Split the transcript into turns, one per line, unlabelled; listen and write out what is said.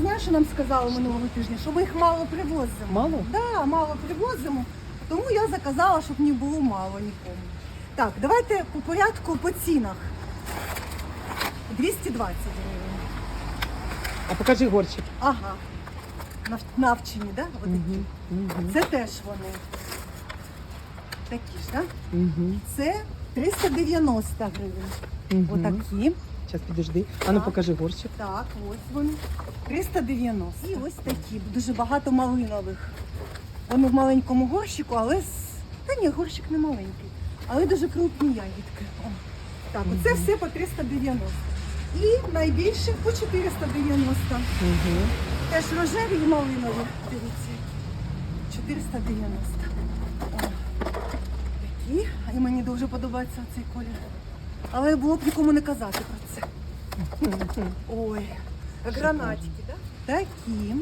знаєш, що нам сказали минулого тижня, що ми їх мало привозимо.
Мало?
Да, мало привозимо. Тому я заказала, щоб не було мало нікому. Так, давайте по порядку по цінах. 220 гривень.
А покажи горщик.
Ага. Нав- Навчені, да? Отакі.
Угу. Угу.
Це теж вони. Такі ж, так? Да?
Угу.
Це 390 гривень.
Угу.
Отакі.
Зараз підожди. А ну
Так.
покажи горщик.
Так, ось вони. 390. І ось такі. Дуже багато малинових. Вони в маленькому горщику, але з... Та ні, горщик не маленький. Але дуже крупні ягідки. О. Так, оце все по 390. І найбільше по 490.
Угу.
Теж рожеві і малинові. Дивіться. 490. О, такі. І мені дуже подобається цей колір. Але було б нікому не казати про це. Ой, гранатики, так? Да? Такі.